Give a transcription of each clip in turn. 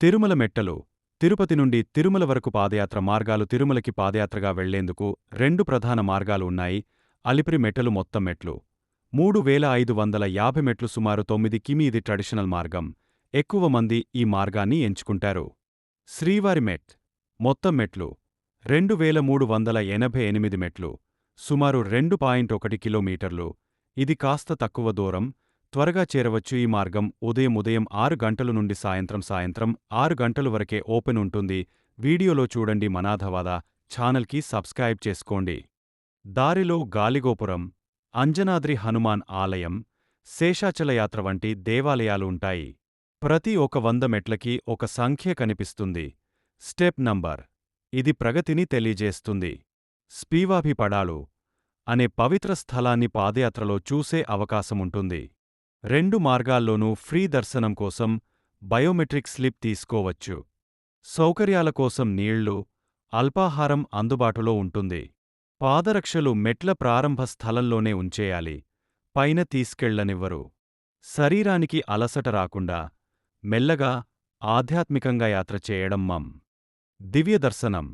తిరుమల మెట్టలు తిరుపతి నుండి తిరుమల వరకు పాదయాత్ర మార్గాలు తిరుమలకి పాదయాత్రగా వెళ్ళేందుకు రెండు ప్రధాన మార్గాలు ఉన్నాయి. అలిపిరి మెట్టలు మొత్తం మెట్లు. మూడు వేల ఐదు వందల యాభై మెట్లు సుమారు తొమ్మిది కిమి ఇది ట్రెడిషనల్ మార్గం. ఎక్కువ మంది ఈ మార్గాన్ని ఎంచుకుంటారు. శ్రీవారి మెట్. మొత్తం మెట్లు. రెండు వేల మూడు వందల ఎనభై ఎనిమిది మెట్లు. సుమారు రెండు పాయింట్ ఒకటి కిలోమీటర్లు. ఇది కాస్త తక్కువ దూరం. త్వరగా చేరవచ్చు ఈ మార్గం ఉదయం ఉదయం ఆరు గంటల నుండి సాయంత్రం సాయంత్రం ఆరు గంటల వరకే ఓపెన్ ఉంటుంది. వీడియోలో చూడండి మనాధవాద ఛానల్కి సబ్స్క్రైబ్ చేసుకోండి. దారిలో గాలిగోపురం అంజనాద్రి హనుమాన్ ఆలయం శేషాచలయాత్ర వంటి దేవాలయాలు ఉంటాయి. ప్రతి ఒక వంద మెట్లకి ఒక సంఖ్య కనిపిస్తుంది. స్టెప్ నంబర్ ఇది ప్రగతిని తెలియజేస్తుంది. స్పీవాభిపడాలు అనే పవిత్ర స్థలాన్ని పాదయాత్రలో చూసే అవకాశముంటుంది. రెండు మార్గాల్లోనూ ఫ్రీ దర్శనం కోసం బయోమెట్రిక్ స్లిప్ తీసుకోవచ్చు. సౌకర్యాల కోసం నీళ్ళు అల్పాహారం అందుబాటులో ఉంటుంది. పాదరక్షలు మెట్ల ప్రారంభ స్థలంలోనే ఉంచేయాలి పైన తీసుకెళ్ళనివ్వరు. శరీరానికి అలసట రాకుండా మెల్లగా ఆధ్యాత్మికంగా యాత్ర చేయడం మం. దివ్య దర్శనం.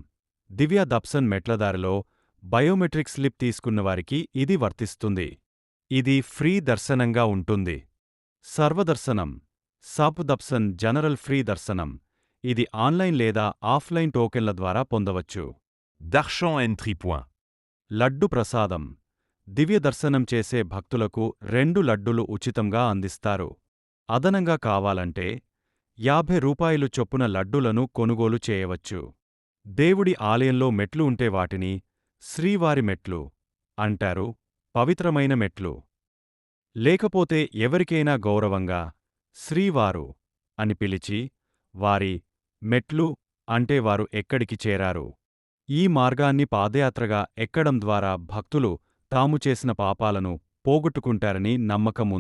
దివ్య దప్సన్ మెట్లదారిలో బయోమెట్రిక్ స్లిప్ తీసుకున్నవారికి ఇది వర్తిస్తుంది. ఇది ఫ్రీ దర్శనంగా ఉంటుంది. సర్వదర్శనం. సబ్ దప్సన్ జనరల్ ఫ్రీ దర్శనం. ఇది ఆన్లైన్ లేదా ఆఫ్లైన్ టోకెన్ల ద్వారా పొందవచ్చు. D'Archamps Entry Point. లడ్డు ప్రసాదం. దివ్య దర్శనం చేసే భక్తులకు రెండు లడ్డులు ఉచితంగా అందిస్తారు. అదనంగా కావాలంటే యాభై రూపాయలు చొప్పున లడ్డులను కొనుగోలు చేయవచ్చు. దేవుడి ఆలయంలో మెట్లు ఉంటే వాటిని శ్రీవారి మెట్లు అంటారు. పవిత్రమైన మెట్లు. లేకపోతే ఎవరికైనా గౌరవంగా శ్రీవారు అని పిలిచి వారి మెట్లు అంటే వారు ఎక్కడికి చేరారు? ఈ మార్గాన్ని పాదయాత్రగా ఎక్కడం ద్వారా భక్తులు తాము చేసిన పాపాలను పోగొట్టుకుంటారని నమ్మకముంది.